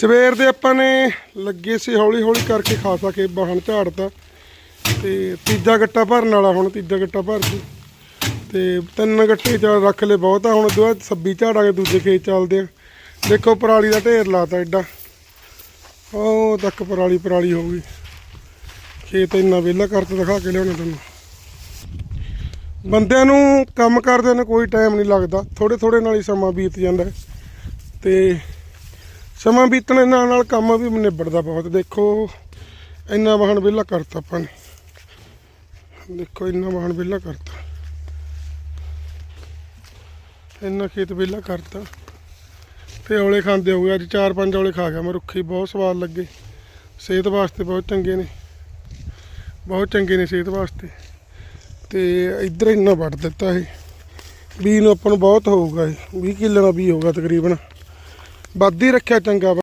ਸਵੇਰ ਦੇ ਆਪਾਂ ਨੇ ਲੱਗੇ ਸੀ ਹੌਲੀ ਹੌਲੀ ਕਰਕੇ ਖਾਸਾ ਕੇ ਬਾਹਣ ਝਾੜਤਾ ਤੇ। ਤੀਜਾ ਗੱਟਾ ਭਰਨ ਵਾਲਾ ਹੁਣ ਤੀਜਾ ਗੱਟਾ ਭਰ ਕੇ ਤੇ ਤਿੰਨ ਗੱਟੇ ਚ ਰੱਖ ਲਏ ਬਹੁਤ ਆ, ਹੁਣ ਉਦੋਂ ਬਾਅਦ 26 ਝਾੜਾਂਗੇ, ਦੂਜੇ ਖੇਤ ਚੱਲਦੇ ਆ। ਦੇਖੋ ਪਰਾਲੀ ਦਾ ਢੇਰ ਲਾਤਾ ਐਡਾ ਉਹ ਤੱਕ ਪਰਾਲੀ ਪਰਾਲੀ ਹੋ ਗਈ। ਖੇਤ ਇੰਨਾ ਵਿਹਲਾ ਕਰਤਾ ਦਿਖਾ ਕੇ ਲਿਆਉਣਾ ਤੁਹਾਨੂੰ। ਬੰਦਿਆਂ ਨੂੰ ਕੰਮ ਕਰਦਿਆਂ ਨੂੰ ਕੋਈ ਟਾਈਮ ਨਹੀਂ ਲੱਗਦਾ। ਥੋੜੇ ਥੋੜੇ ਨਾਲ ਹੀ ਸਮਾਂ ਬੀਤ ਜਾਂਦਾ। ਹੈ। ਤੇ ਸਮਾਂ ਬੀਤਣ ਨਾਲ ਨਾਲ ਕੰਮ ਵੀ ਨਿਬੜਦਾ ਬਹੁਤ ਦੇਖੋ, ਇੰਨਾ ਵਾਹਣ ਵਿਹਲਾ ਕਰਤਾ ਆਪਾਂ ਨੇ। ਦੇਖੋ, ਇੰਨਾ ਵਾਹਣ ਵਿਹਲਾ ਕਰਤਾ। ਇੰਨਾ ਖੇਤ ਵਿਹਲਾ ਕਰਤਾ। ਤੇ ਔਲੇ ਖਾਂਦੇ ਹੋਗੇ ਅੱਜ ਚਾਰ ਪੰਜ ਔਲੇ ਖਾ ਗਿਆ ਮੈਂ ਰੁੱਖੀ ਬਹੁਤ ਸਵਾਦ ਲੱਗੇ। ਸਿਹਤ ਵਾਸਤੇ ਬਹੁਤ ਚੰਗੇ ਨੇ। ਬਹੁਤ ਚੰਗੇ ਨੇ ਸਿਹਤ ਵਾਸਤੇ। ਤੇ ਇੱਧਰ ਇੰਨਾ ਵੱਢ ਦਿੱਤਾ ਇਹ। ਬੀ ਨੂੰ ਆਪਾਂ ਨੂੰ ਬਹੁਤ ਹੋਊਗਾ ਇਹ। 20 ਕਿੱਲੇ ਦਾ ਬੀ ਹੋਊਗਾ ਤਕਰੀਬਨ। ਵੱਧ ਹੀ ਰੱਖਿਆ ਚੰਗਾ